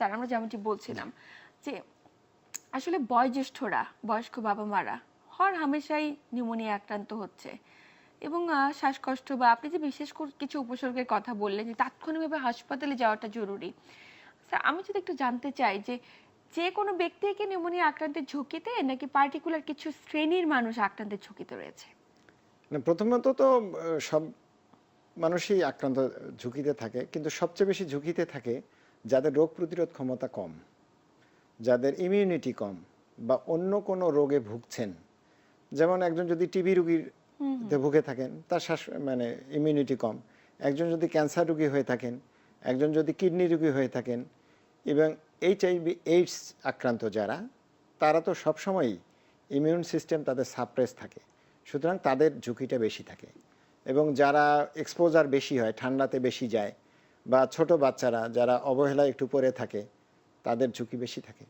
Sir আমরা যেমনটি বলছিলাম যে আসলে বয়োজ্যেষ্ঠরা বয়স্ক বাবা মারা হর হামেশাই নিউমোনিয়া আক্রান্ত হচ্ছে এবং শ্বাসকষ্ট বা আপনি যে বিশেষ করে কিছু উপসর্গের কথা বললেন যে তাৎক্ষণিকভাবে হাসপাতালে যাওয়াটা জরুরি। স্যার আমি যদি একটু জানতে চাই যে যে কোনো ব্যক্তি কি নিউমোনিয়া আক্রান্তের ঝুঁকিতে নাকি পার্টিকুলার কিছু শ্রেণির মানুষ আক্রান্তের ঝুঁকিতে রয়েছে? না প্রথমত তো সব মানুষই আক্রান্ত ঝুঁকিতে থাকে কিন্তু সবচেয়ে বেশি ঝুঁকিতে থাকে যাদের রোগ প্রতিরোধ ক্ষমতা কম যাদের ইমিউনিটি কম বা অন্য কোনো রোগে ভুগছেন যেমন একজন যদি টিবি রুগীর ভুগে থাকেন তার শ্বাস মানে ইমিউনিটি কম। একজন যদি ক্যান্সার রুগী হয়ে থাকেন একজন যদি কিডনি রুগী হয়ে থাকেন এবং এইচআইভি এইডস আক্রান্ত যারা তারা তো সবসময়ই ইমিউন সিস্টেম তাদের সাপ্রেস থাকে। সুতরাং তাদের ঝুঁকিটা বেশি থাকে। এবং যারা এক্সপোজার বেশি হয় ঠান্ডাতে বেশি যায় বা ছোট বাচ্চারা যারা অবহেলায় একটু পরে থাকে তাদের ঝুঁকি বেশি থাকে।